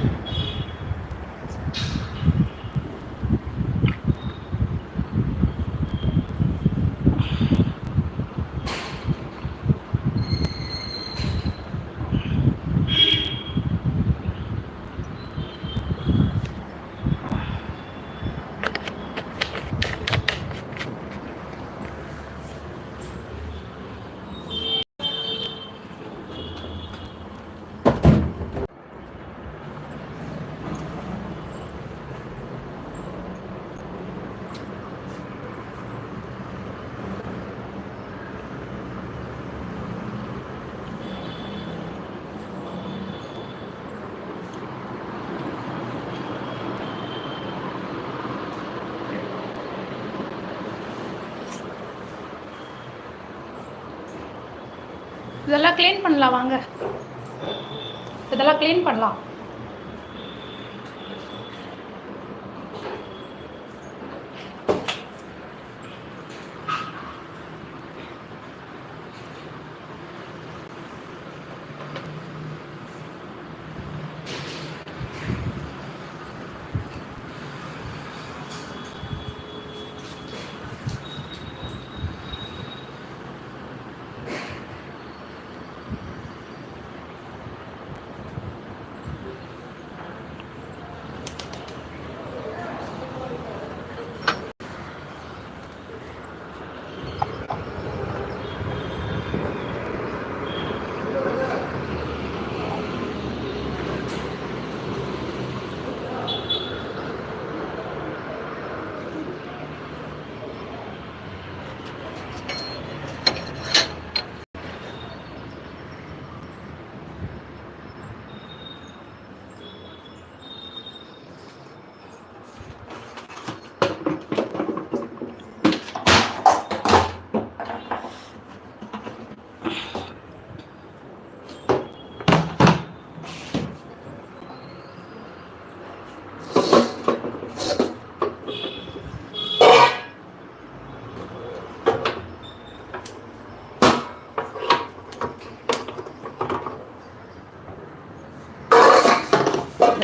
何? இதெல்லாம் க்ளீன் பண்ணலாம் வாங்க. இதெல்லாம் க்ளீன் பண்ணலாம்.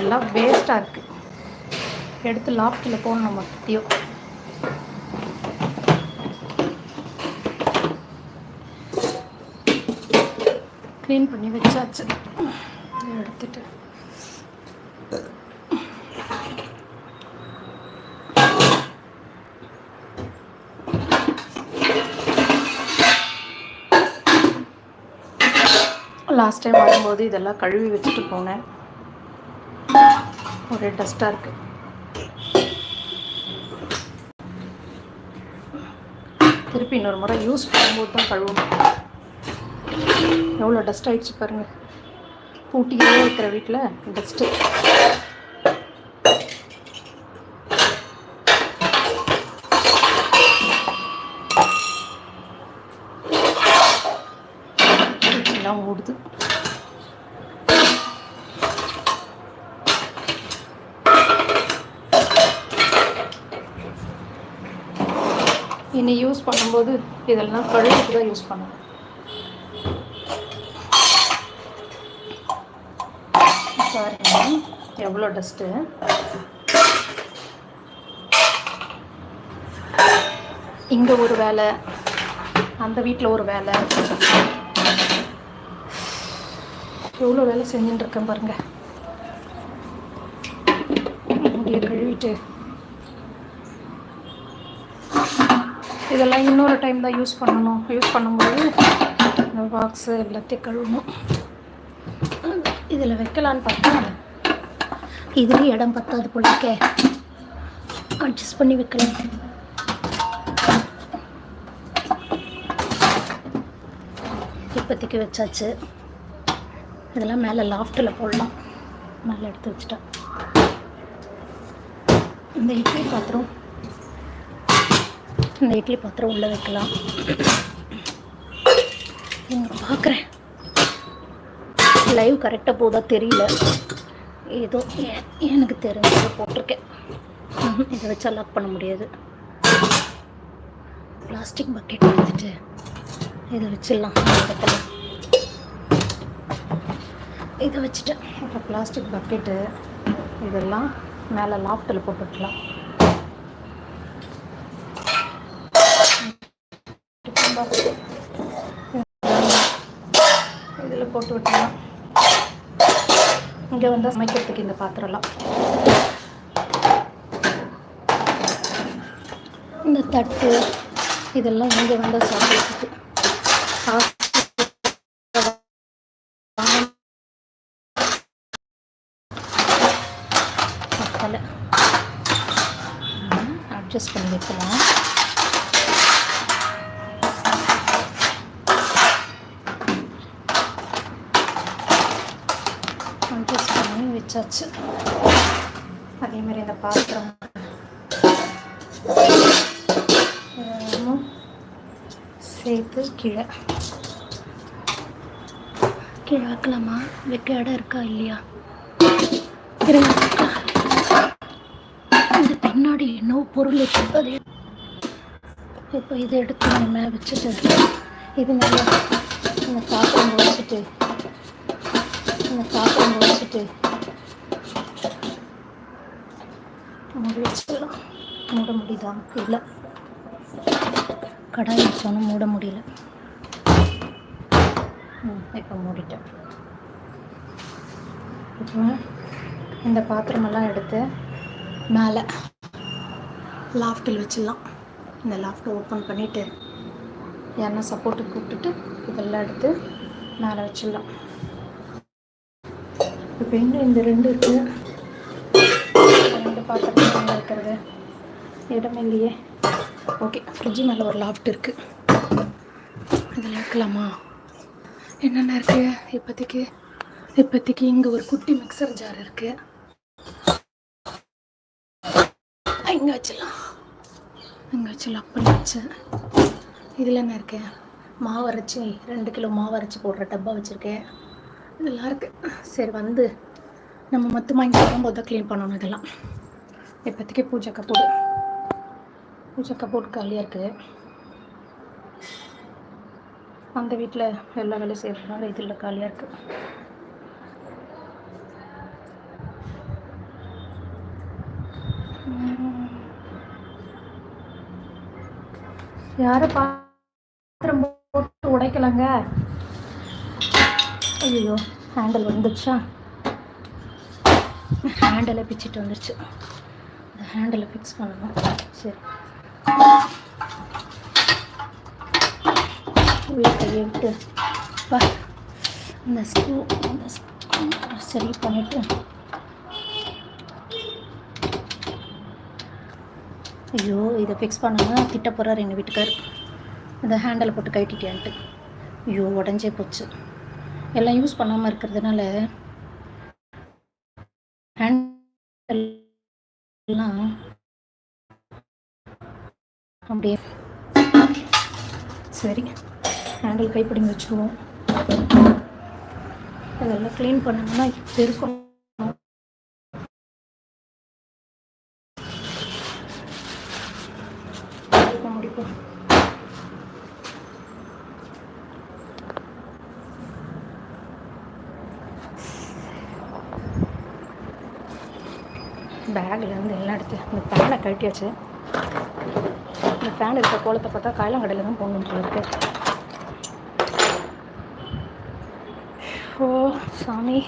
எல்லாம் வேஸ்ட்டாக இருக்குது எடுத்து லாஃப்ட்டில் போடணும் மொத்தத்தையும். க்ளீன் பண்ணி வச்சாச்சு. எடுத்துட்டு. லாஸ்ட் டைம் வரும்போது இதெல்லாம் கழுவி வச்சுட்டு போனேன். ஒரே டஸ்ட்டாக இருக்குது திருப்பி இன்னொரு முறை யூஸ் பண்ணும்போது தான் கழுவணும். எவ்வளோ டஸ்ட் ஆகிடுச்சு பாருங்கள் பூட்டிக்கிட்டே இருக்கிற வீட்டில் டஸ்ட்டு எல்லாம் ஓடுது இனி யூஸ் பண்ணும்போது இதெல்லாம் கழுவிட்டு தான் யூஸ் பண்ணணும். பாருங்க எவ்வளோ டஸ்ட்டு இங்கே ஒரு வேலை அந்த வீட்டில் ஒரு வேலை. எவ்வளோ வேலை செஞ்சுட்டு இருக்கேன் பாருங்க. முடிய கழுவிட்டு இதெல்லாம் இன்னொரு டைம் தான் யூஸ் பண்ணணும். யூஸ் பண்ணும்போது இந்த பாக்ஸு எல்லாத்தையும் கழுவணும். இதில் வைக்கலான்னு பார்த்தா இதுலேயும் இடம் பத்தாது போல இருக்கே. அட்ஜஸ்ட் பண்ணி வைக்கலாம். இப்போதைக்கு வச்சாச்சு. இதெல்லாம் மேலே லாஃப்ட்டில் போடலாம். மேலே எடுத்து வச்சுட்டேன் இந்த இட்லி பாத்திரம் இந்த இட்லி பாத்திரம் உள்ளே வைக்கலாம். இங்க பார்க்குறேன் லைவ் கரெக்டாக போதா தெரியல. ஏதோ எனக்கு தெரிஞ்சதை போட்டிருக்கேன். இதை வச்சா லாக் பண்ண முடியாது. பிளாஸ்டிக் பக்கெட் எடுத்துட்டு இதை வச்சிடலாம் இடத்துல. இதை வச்சுட்டேன் அப்புறம் பிளாஸ்டிக் பக்கெட்டு இதெல்லாம் மேலே லாஃப்ட்டில் போட்டுக்கலாம். போட்டு விட்டுலாம் இங்கே வந்து சமைக்கிறதுக்கு இந்த பாத்திரம்லாம். இந்த தட்டு இதெல்லாம் இங்கே வந்து சாப்பிட்றதுக்கு அட்ஜஸ்ட் பண்ணி வைக்கலாம் அட்ஜஸ்ட் பண்ணி வச்சாச்சு. அதே மாதிரி இந்த பாத்திரம். சேர்த்து கீழே. கீழே வைக்கலாமா? வைக்க இடம் இருக்கா இல்லையா? இருங்க இந்த பின்னாடி என்னவோ பொருள் இருக்கு இப்போ இதை எடுத்து நம்ம வச்சுட்டு இது மேலே இந்த பாத்திரம் வச்சுட்டு இந்த பாத்திரம் வச்சுட்டு மூடி வச்சுக்கலாம். மூட முடியுதா? இல்லை. கடாய் வச்சோன்னு மூட முடியல. இப்போ மூடிட்டேன். இப்போ இந்த பாத்திரமெல்லாம் எடுத்து மேலே லாஃப்டில் வச்சிடலாம். இந்த லாஃப்டை ஓப்பன் பண்ணிவிட்டு யாருன்னா சப்போர்ட்டுக்கு கூப்பிட்டுட்டு இதெல்லாம் எடுத்து மேலே வச்சிடலாம். இப்போ இன்னும் இந்த ரெண்டு இருக்குது பாத்திரம் இருக்கிறது. இடம் இல்லையே ஓகே ஃப்ரிட்ஜு மேலே ஒரு லாஃப்ட் இருக்குது அதில் வைக்கலாமா என்னென்ன இருக்குது இப்போதைக்கு இப்போதைக்கு இங்கே ஒரு குட்டி மிக்சர் ஜார் இருக்குது இங்கே வச்சிடலாம். இங்கே வச்சிடலாம் அப்படி வச்சேன் இதில் என்ன இருக்கு? மாவு அரைச்சி ரெண்டு கிலோ மாவு அரைச்சி போடுற டப்பா வச்சுருக்கேன். இதெல்லாம் இருக்குது சரி வந்து நம்ம மொத்தமாக இங்கே வரும்போது தான் க்ளீன் பண்ணணும் இதெல்லாம். இப்போதைக்கு பூஜை கப்போடு பூஜை கப்போடு காலியாக இருக்குது அந்த வீட்டில் எல்லா வேலையும் செய்கிறதுனால இதில் காலியாக இருக்குது யாரும் பாத்திரம் போட்டு உடைக்கலங்க? ஐயோ ஹேண்டில் வந்துடுச்சா ஹேண்டிலை பிச்சுட்டு வந்துடுச்சு ஹேண்டிலை ஃபிக்ஸ் பண்ணணும். சரி. உள்ள கையை விட்டு பா இந்த ஸ்க்ரூ இந்த ஸ்க்ரூ சரி பண்ணிவிட்டு ஐயோ இதை ஃபிக்ஸ் பண்ணாமல் திட்ட போகிறார் எங்கள் வீட்டுக்கார். இந்த ஹேண்டில் போட்டு கட்டிட்டியான்ட்டு ஐயோ உடஞ்சே போச்சு. எல்லாம் யூஸ் பண்ணாமல் இருக்கிறதுனால அப்படியே. சரி ஹேண்டில் கைப்பிடிங்க வச்சுருவோம் இதெல்லாம் க்ளீன் பண்ணணும்னா பெருக்கணும் முடிப்போம். பேக்லேருந்து எல்லாம் எடுத்து அந்த பேனை கட்டியாச்சு ஃபேன் இருக்க கோலத்தை பார்த்தா காயலங்கடையில் தான் போகணும்னு சொல்லியிருக்கு ஓ சாமி.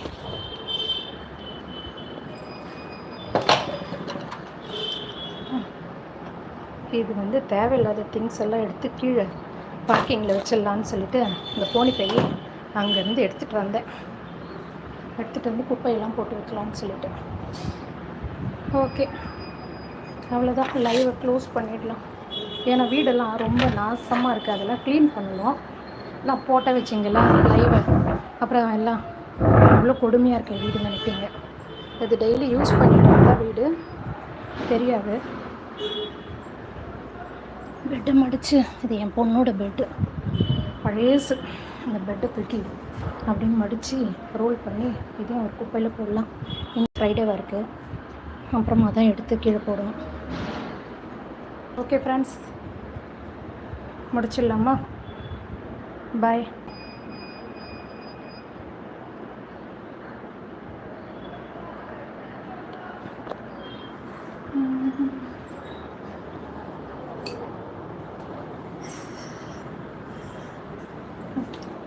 இது வந்து தேவையில்லாத திங்ஸ் எல்லாம் எடுத்து கீழே பார்க்கிங்கில் வச்சிடலான்னு சொல்லிட்டு இந்த போனி பை அங்கேருந்து எடுத்துகிட்டு வந்தேன். எடுத்துகிட்டு வந்து குப்பையெல்லாம் போட்டு வைக்கலாம்னு சொல்லிட்டு. ஓகே. அவ்வளோதான் லைவை க்ளோஸ் பண்ணிடலாம். ஏன்னா வீடெல்லாம் ரொம்ப நாசமாக இருக்குது அதெல்லாம் க்ளீன் பண்ணணும். எல்லாம் போட்ட வச்சிங்களா லைவை அப்புறம் எல்லாம் அவ்வளோ கொடுமையாக இருக்குது வீடு நினைப்பீங்க. இது டெய்லி யூஸ் பண்ணிட்டு வந்தால் வீடு? தெரியாது. பெட்டை மடித்து இது என் பொண்ணோட பெட்டு பழசு. அந்த பெட்டை தூக்கி அப்படின்னு மடித்து ரோல் பண்ணி இதையும் ஒரு குப்பையில் போடலாம். இன்னும் ஃப்ரைடேவாக இருக்குது அப்புறமா தான் எடுத்து கீழே போடணும். Okay friends முடிச்சிடலாமா? பாய்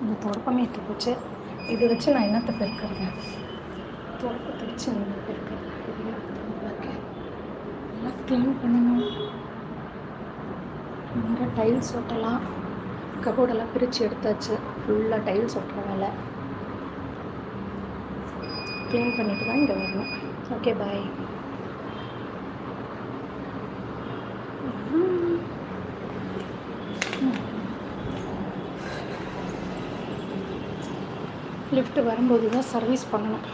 இந்த தொடப்பமே எடுத்து போச்சு இதை வச்சு நான் என்னத்தை பெருக்கிறது தொடப்பத்தை வச்சு என்ன பெருக்கிறது இதுவே க்ளீன் பண்ணணும். மேலே டைல்ஸ் ஒட்டலாம். கபோர்டெல்லாம் பிரித்து எடுத்தாச்சு. ஃபுல்லாக டைல்ஸ் ஒட்டுற வேலை. க்ளீன் பண்ணிட்டு தான் இங்கே வரணும். ஓகே பாய் லிஃப்ட் வரும்போது தான் சர்வீஸ் பண்ணணும்.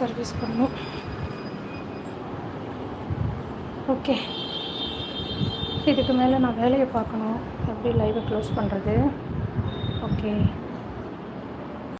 சர்வீஸ் பண்ணணும். ஓகே இதுக்கு மேலே நான் வேலையை பார்க்கணும். எப்படி லைவை க்ளோஸ் பண்ணுறது ஓகே